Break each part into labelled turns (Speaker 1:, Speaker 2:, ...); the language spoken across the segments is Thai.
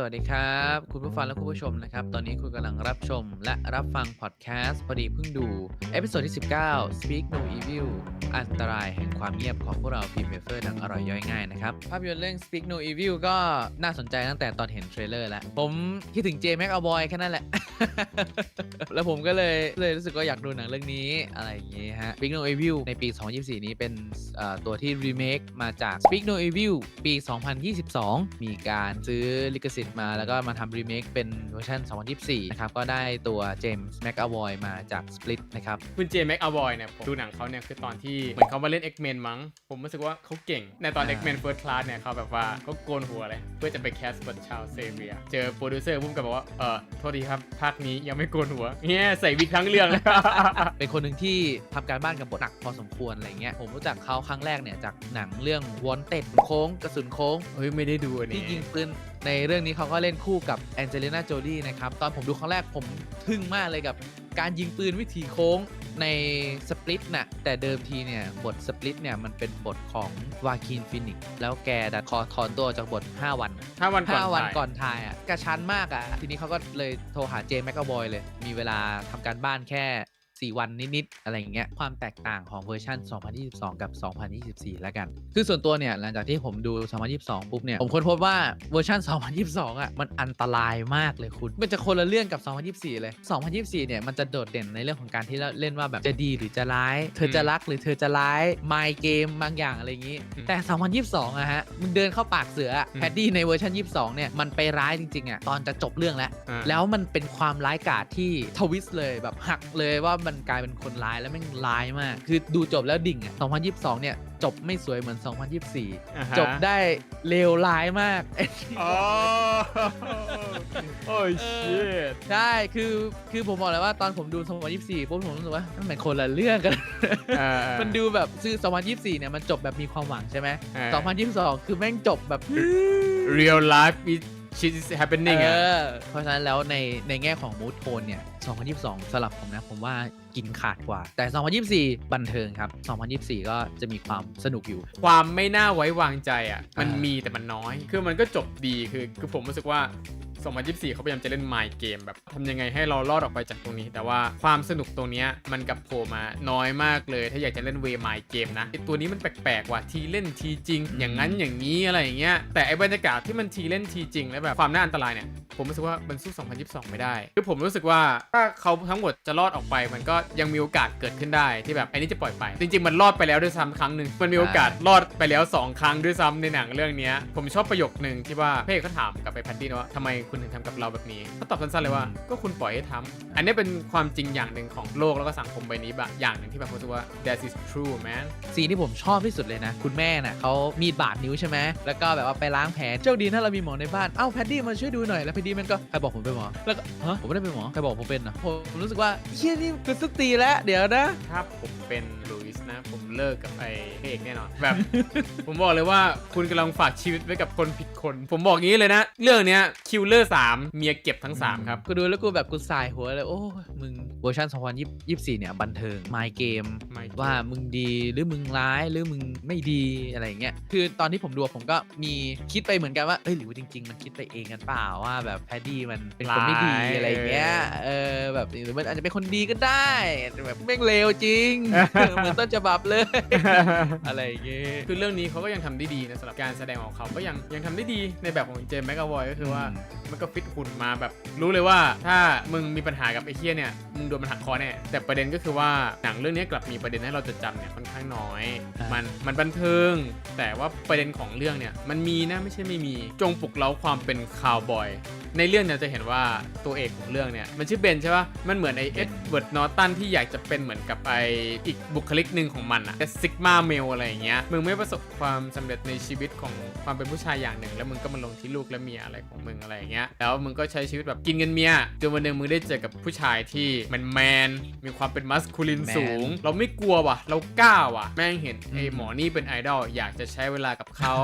Speaker 1: สวัสดีครับ คุณผู้ฟังและคุณผู้ชมนะครับ ตอนนี้คุณกำลังรับชมและรับฟังพอดแคสต์พอดีเพิ่งดู เอพิโซดที่ 19 Speak No Evil อันตรายแห่งความเงียบของพวกเราพิมเฟอร์ดังอร่อยย่อยง่ายนะครับ ภาพยนตร์เรื่อง Speak No Evil ก็น่าสนใจตั้งแต่ตอนเห็นเทรลเลอร์แล้ว ผมคิดถึงเจแม็กอ b บอยแค่นั้นแหละ แล้วผมก็เลยเลยรู้สึกว่าอยากดูหนังเรื่องนี้อะไรอย่างงี้ฮะ Speak No Evil ในปี 2024 นี้เป็นตัวที่รีเมคมาจาก Speak No Evil ปี 2022 มีการซื้อลิขสิทธิ์มาแล้วก็มาทำรีเมคเป็นเวอร์ชัน2024 นะครับ ก็ได้ตัวเจมส์แม็กอ v บอยมาจาก Split นะครับ
Speaker 2: คุณเจมส์แม็กอ v อยเนี่ยผมดูหนังเขาเนี่ยคือตอนที่เหมือนเขามาเล่น X-Men มั้ง ผมรู้สึกว่าเขาเก่ง ในตอน
Speaker 1: อ่า
Speaker 2: X-Men First Class เนี่ยเขาแบบว่าเขาโกนหัวเลย เพื่อจะไปแคสบทชาวเซเวีย เจอโปรดิวเซอร์พุ่มกับบอกว่า เออโทษทีครับ ภาคนี้ยังไม่โกนหัวเนี่ยใส่วิกทั้งเรื่องเลย
Speaker 1: เป็นคนหนึ่งที่ทำการบ้านกับบทหนักพอสมควรอะไรเงี้ย ผมรู้จักเขาครั้งแรกเนี่ยจากหนังเรื่องวอนเต็ดโค้งกระสุนโค้ง
Speaker 2: เฮ้ยไม่ได้ดูอัน
Speaker 1: ที่
Speaker 2: นี้
Speaker 1: ยิงปืนในเรื่องนี้เขาก็เล่นคู่กับแองเจลิน่าโจลีนะครับ ตอนผมดูครั้งแรกผมทึ่งมากเลยกับการยิงปืนวิถีโค้ง ในสปลิตน่ะแต่เดิมทีเนี่ย บทสปลิตเนี่ย มันเป็นบทของวาคินฟินิกแล้วแกดัดคอถอนตัวจากบท 5 วัน
Speaker 2: ถ้าวันก่อน
Speaker 1: 5วัน
Speaker 2: ถ่าย
Speaker 1: ก่อนถ่ายอะกระชั้นมากอะ ทีนี้เขาก็เลยโทรหาเจมแมกกาบอยเลย มีเวลาทำการบ้านแค่ 4 วันนิดๆอะไรอย่างเงี้ยความแตกต่างของเวอร์ชัน2022 กับ 2024 แล้วกัน คือส่วนตัวเนี่ยหลังจากที่ผมดู 2022 ปุ๊บเนี่ยผมค้นพบว่าเวอร์ชัน2022 อะมันอันตรายมากเลยคุณ มันจะคนละเรื่องกับ 2024 เลย 2024 เนี่ยมันจะโดดเด่นในเรื่องของการที่เล่นว่าแบบจะดีหรือจะร้าย เธอจะรักหรือเธอจะร้ายมายเกมบางอย่างอะไรอย่างงี้ แต่ 2022อะฮะมึงเดินเข้าปากเสืออะแพดดี้ในเวอร์ชัน22 เนี่ยมันไปร้ายจริงๆอะตอนจะจบเรื่องแล้ว
Speaker 2: อ่า
Speaker 1: แล้วมันเป็นความร้ายกาจที่ทวิสต์เลยแบบหักเลยว่ามันกลายเป็นคนร้ายแล้วแม่งร้ายมาก คือดูจบแล้วดิ่งอะ 2022 เนี่ย จบไม่สวยเหมือน
Speaker 2: อ่าฮะ
Speaker 1: 2024 จบได้เลวร้ายมาก
Speaker 2: อ๋อโอ้ยชิต
Speaker 1: ใช่ คือ คือผมบอกเลยว่าตอนผมดู 2024ปุ๊บผมรู้สึกว่ามันเหมือนคนละเรื่องกัน มันดูแบบคือ2024 เนี่ย มันจบแบบมีความหวังใช่ไหม
Speaker 2: อ่า
Speaker 1: 2022 คือแม่งจบแบบ
Speaker 2: real life is shit is happening
Speaker 1: เอ
Speaker 2: อะ
Speaker 1: อเพราะฉะนั้นแล้วในในแง่ของมู d โทนเนี่ย 2022สำหรับผมนะ ผมว่ากินขาดกว่า แต่ 2024 บันเทิงครับ 2024 ก็จะมีความสนุกอยู่
Speaker 2: ความไม่น่าไว้วางใจอะ มัน
Speaker 1: อ่ามี
Speaker 2: มีแต่มันน้อย คือมันก็จบดีคือคือผมรู้สึกว่า 2024 เขาพยายามจะเล่น My Game แบบทำยังไงให้เรารอดออกไปจากตรงนี้ แต่ว่าความสนุกตรงเนี้ยมันกลับโผล่มาน้อยมากเลย ถ้าอยากจะเล่นเว My Game นะไอตัวนี้มันแปลกๆว่ะทีเล่นทีจริง อย่างนั้นอย่างนี้อะไรอย่างเงี้ยแต่ไอบรรยากาศที่มันทีเล่นทีจริงแล้วแบบความน่าอันตรายเนี่ยผมรู้สึกว่ามันสู้ 2022 ไม่ได้ คือผมรู้สึกว่าถ้าเขาทั้งหมดจะรอดออกไป มันก็ยังมีโอกาสเกิดขึ้นได้ที่แบบไอ้นี่จะปล่อยไป จริง ๆ มันรอดไปแล้วด้วยซ้ำครั้งหนึ่งมันมีโอกาสรอดไปแล้ว 2 ครั้งด้วยซ้ำในหนังเรื่องเนี้ยผมชอบประโยคหนึ่งที่ว่าพระเอกก็ถามกับไอ้แพดดี้นะว่าทำไมคุณถึงทำกับเราแบบนี้เขาตอบสั้นๆเลยว่าก็คุณปล่อยให้ทำอันนี้เป็นความจริงอย่างหนึ่งของโลกแล้วก็สังคมใบนี้แบบอย่างหนึ่งที่แบบผมรู้สึกว่า that is true man
Speaker 1: ซีนที่ผมชอบที่สุดเลยนะ คุณแม่น่ะเขามีดบาดนิ้วใช่ไหมแล้วก็แบบว่าไปล้างแผลโชคดีถ้าเรามีหมอในบ้านเอ้าแพดดี้มาช่วยดูหน่อยแล้วแพดดี้มันก็ใครบอกผมเป็นหมอแล้วก็ฮะผมไม่ได้เป็นหมอใครบอกผมเป็นนะผมรู้สึกว่าเฮียนี่คือสตรีแล้วเดี๋ยวนะ
Speaker 2: ถ้าผมเป็นลุยส์นะ ผมเลิกกับไอ้พระเอกแน่นอนแบบ ผมบอกเลยว่าคุณกำลังฝากชีวิตไว้กับคนผิดคน ผมบอกงี้เลยนะ เรื่องเนี้ยคิวเลอร์สามเมียเก็บทั้ง3ครับ
Speaker 1: กูดูแล้วกูแบบกูสายหัวเลย โอ้ยมึงเวอร์ชัน2024 เนี่ย บันเทิง My Game
Speaker 2: My Game
Speaker 1: ว่ามึงดีหรือมึงร้ายหรือมึงไม่ดีอะไรอย่างเงี้ยคือตอนที่ผมดูผมก็มีคิดไปเหมือนกันว่าเอ้ยหรือว่าจริง ๆ มันคิดไปเองกันเปล่าว่าแบบแพดดี้มันเป็นคนไม่ดี
Speaker 2: ร้าย
Speaker 1: อะไรอย่างเงี้ยเออแบบหรือมันอาจจะเป็นคนดีก็ได้แต่แบบแม่งเลวจริง เหมือนต้นฉบับเลย อะไรอย่างเงี้ย
Speaker 2: คือเรื่องนี้เขาก็ยังทำได้ดีนะสำหรับการแสดงของเขาก็ยังยังทำได้ดีในแบบของเจมส์แมกกาวอยก็คือว่า
Speaker 1: อืม
Speaker 2: มันก็ฟิตหุ่นมาแบบรู้เลยว่าถ้ามึงมีปัญหากับไอ้เคียเนี่ยมึงโดนมันหักคอแน่แต่ประเด็นก็คือว่าหนังเรื่องนี้กลับมีประเด็นให้เราจดจำเนี่ยค่อนข้างน้อย
Speaker 1: อ่ามั
Speaker 2: มันมันบันเทิง แต่ว่าประเด็นของเรื่องเนี่ยมันมีนะไม่ใช่ไม่มีจงปลุกเร้าความเป็นคาวบอยในเรื่องเนี่ยจะเห็นว่าตัวเอกของเรื่องเนี่ยมันชื่อเบนใช่ปะมันเหมือนไอเอ็ดเวิร์ดนอตันที่อยากจะเป็นเหมือนกับไออีกบุคลิกหนึ่งของมันอะซิกมาเมลอะไรอย่างเงี้ยมึงไม่ประสบความสำเร็จในชีวิตของความเป็นผู้ชายอย่างหนึ่ง แล้วมึงก็มาลงที่ลูกและเมียอะไรของมึงอะไรอย่างเงี้ยแล้วมึงก็ใช้ชีวิตแบบกินเงินเมียจนวันหนึ่งมึงได้เจอกับผู้ชายที่แมนแมนๆมีความเป็นมัสคูลิน
Speaker 1: แมน
Speaker 2: สูง เราไม่กลัวว่ะ เรากล้าว่ะ แม่งเห็นไอ
Speaker 1: อืม
Speaker 2: หมอนี่เป็นไอดอลอยากจะใช้เวลากับเขา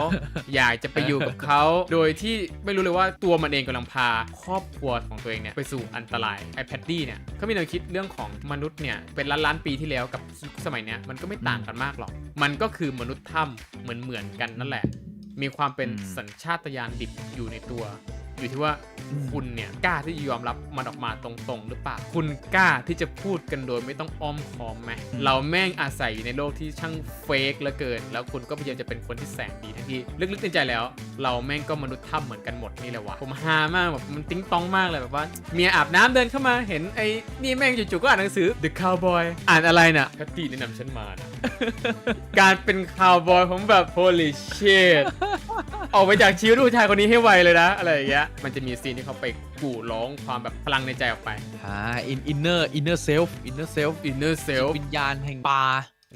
Speaker 2: อยากจะไปอยู่กับเขา โดยที่ไม่รู้เลยว่าตัวมันเองกำลังพาครอบครัวของตัวเองเนี่ยไปสู่อันตรายไอแพดดี้เนี่ยเขามีแนวคิดเรื่องของมนุษย์เนี่ยเป็นล้านล้านๆปีที่แล้วกับยุคสมัยเนี้ยมันก็ไม่ต่างกันมากหรอก มันก็คือมนุษย์ถ้ำเหมือนเหมือนๆกันนั่นแหละ มีความเป็น
Speaker 1: อืม
Speaker 2: สัญชาตญาณดิบอยู่ในตัว อยู่ที่ว่า
Speaker 1: อืม
Speaker 2: คุณเนี่ยกล้าที่จะยอมรับมันออกมาตรงๆ หรือเปล่า คุณกล้าที่จะพูดกันโดยไม่ต้องอ้อมค้อมไหมเราแม่งอาศัยอยู่ในโลกที่ช่างเฟกเหลือเกิน แล้วคุณก็พยายามจะเป็นคนที่แสนดีทั้งที่ลึกๆในใจแล้ว เราแม่งก็มนุษย์ถ้ำเหมือนกันหมดนี่แหละวะผมฮามากแบบมันติ้งต้องมากเลยแบบว่า เมียอาบน้ำเดินเข้ามาเห็นไอ้นี่แม่งจู่ๆก็อ่านหนังสือ The Cowboy อ่านอะไรน่ะแพตตี้แนะนำฉันมานะการเป็นคาวบอยผมแบบ holy shit ออกไปจากชีวิตผู้ชายคนนี้ให้ไวเลยนะอะไรอย่างเงี้ยมันจะมีซีนที่เขาไปกู่ร้องความแบบพลังในใจออกไป
Speaker 1: อ่า in inner inner self inner self
Speaker 2: inner self
Speaker 1: วิญญาณแห่งป่า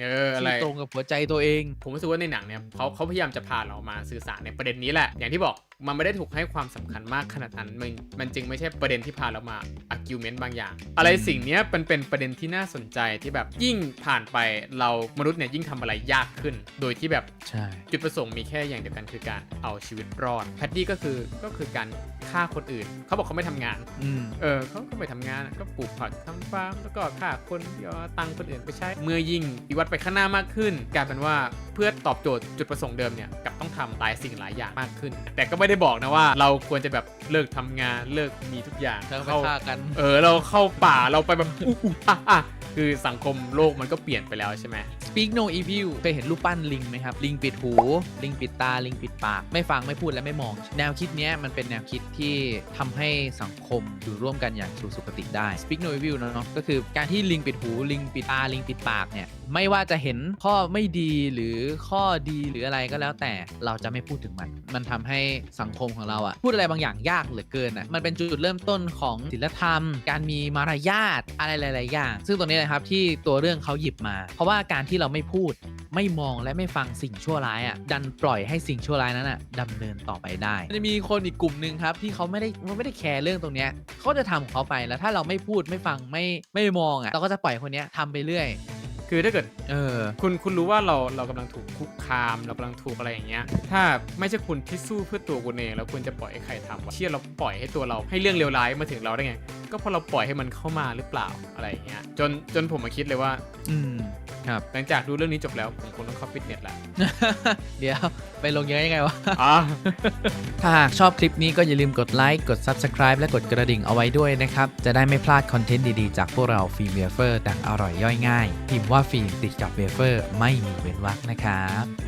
Speaker 2: เอออะไร
Speaker 1: ที่ตรงกับหัวใจตัวเอง
Speaker 2: ผมรู้สึกว่าในหนังเนี่ยเขาเขาพยายามจะพาเรามาสื่อสารในประเด็นนี้แหละ อย่างที่บอก มันไม่ได้ถูกให้ความสำคัญมากขนาดนั้นมันมันจึงไม่ใช่ประเด็นที่พาเรามา argument บางอย่าง อะไรสิ่งเนี้ยมันเป็นประเด็นที่น่าสนใจที่แบบยิ่งผ่านไปเรามนุษย์เนี่ยยิ่งทำอะไรยากขึ้น โดยที่แบบ
Speaker 1: ใช่
Speaker 2: จุดประสงค์มีแค่อย่างเดียวกันคือการเอาชีวิตรอดแพดดี้ก็คือก็คือการฆ่าคนอื่น เขาบอกเขาไม่ทำงาน
Speaker 1: อืม
Speaker 2: เออเขาก็ไม่ทำงานก็ปลูกผักทำฟาร์มแล้วก็ฆ่าคนเดี๋ยวเอาตังค์คนอื่นไปใช้ เมื่อยิ่งวิวัฒน์ไปข้างหน้ามากขึ้นกลายเป็นว่าเพื่อตอบโจทย์จุดประสงค์เดิมเนี่ยกลับต้องทำหลายสิ่งหลายอย่างมากขึ้น แต่ก็ไม่ได้บอกนะว่า เราควรจะแบบเลิกทำงานเลิกมีทุกอย่าง
Speaker 1: แล้วก็ไป
Speaker 2: เข้า
Speaker 1: ฆ่ากัน
Speaker 2: เออเราเข้าป่าเราไปแบบอุ๊อุ๊อะอะคือสังคมโลกมันก็เปลี่ยนไปแล้วใช่ไหม
Speaker 1: Speak No Evil เคยเห็นรูปปั้นลิงไหมครับ ลิงปิดหู ลิงปิดตา ลิงปิดปาก ไม่ฟังไม่พูดและไม่มอง แนวคิดเนี้ยมันเป็นแนวคิดที่ทำให้สังคมอยู่ร่วมกันอย่างสู่สุคติได้ Speak No Evil เนาะก็คือการที่ลิงปิดหู ลิงปิดตา ลิงปิดปากเนี่ย ไม่ว่าจะเห็นข้อไม่ดีหรือข้อดีหรืออะไรก็แล้วแต่เราจะไม่พูดถึงมัน มันทำให้สังคมของเราอะพูดอะไรบางอย่างยากเหลือเกินอะมันเป็นจุดเริ่มต้นของศิลธรรม การมีมารยาทอะไรหลาย ๆ อย่าง ซึ่งตรงนี้นะครับที่ตัวเรื่องเขาหยิบมา เพราะว่าการที่เราไม่พูดไม่มองและไม่ฟังสิ่งชั่วร้ายอะดันปล่อยให้สิ่งชั่วร้ายนั้นอะดำเนินต่อไปได้จะมีคนอีกกลุ่มหนึ่งครับที่เขาไม่ได้ไม่ได้แคร์เรื่องตรงเนี้ยเขาจะทำของเขาไปแล้วถ้าเราไม่พูดไม่ฟังไม่ไม่มองอะเราก็จะปล่อยคนเนี้ยทำไปเรื่อย
Speaker 2: คือถ้าเกิด
Speaker 1: เออ
Speaker 2: คุณคุณรู้ว่าเราเรากำลังถูกคุกคามเรากำลังถูกอะไรอย่างเงี้ย ถ้าไม่ใช่คุณที่สู้เพื่อตัวคุณเองแล้วคุณจะปล่อยให้ใครทำวะเชื่อเราปล่อยให้ตัวเราให้เรื่องเลวร้ายมาถึงเราได้ไง ก็เพราะเราปล่อยให้มันเข้ามาหรือเปล่าอะไรอย่างเงี้ยจนจนผมมาคิดเลยว่า
Speaker 1: อืม ครับ
Speaker 2: หลังจากดูเรื่องนี้จบแล้วผมคงต้องเข้าฟิตเนสละ
Speaker 1: เดี๋ยวไปลงเยอะยังไงวะ
Speaker 2: อะ
Speaker 1: ถ้าหากชอบคลิปนี้ก็อย่าลืมกดไลค์ กด Subscribe และกดกระดิ่งเอาไว้ด้วยนะครับ จะได้ไม่พลาดคอนเทนต์ดีๆ จากพวกเราฟิล์มเวเฟอร์ดังอร่อยย่อยง่าย พิมพ์ว่าฟิล์มติดกับเวเฟอร์ไม่มีเว้นวรรคนะครับ